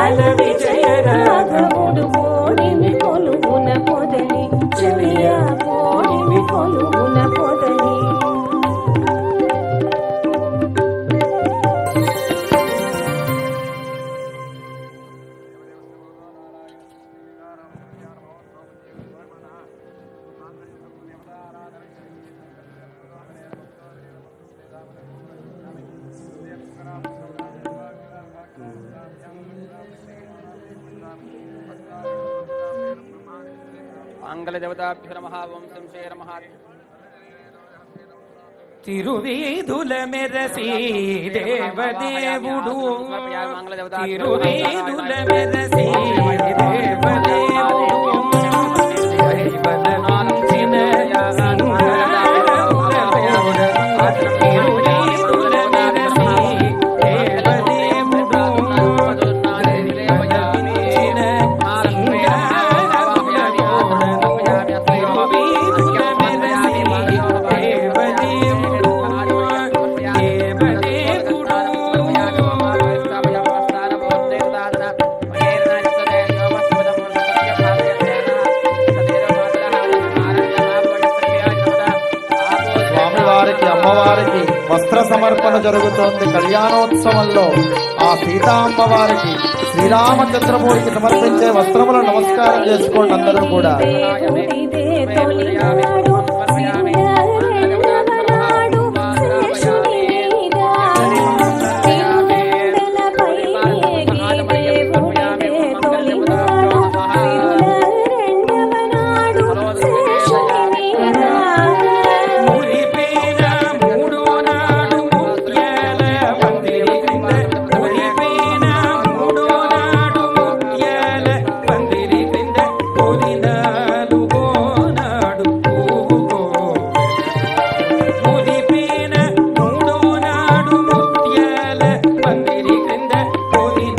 అల విజయ రాఘవుడు పోడిమి కొలువున పొదలి మంగళదేవతాభ్య నమ ఓం శంశే నమ తిరువీధుల మెరసి దేవదేవుడు తిరువీధుల మెరసి దేవదేవుడు దైవలమించిన సింగారములలోన వస్త్ర సమర్పణ జరుగుతోంది కళ్యాణోత్సవంలో. ఆ సీతా అమ్మవారికి శ్రీరామచంద్రమూర్తికి సమర్పించే వస్త్రములను నమస్కారం చేసుకోండి అందరూ కూడా. மந்திரி கிருந்த புதின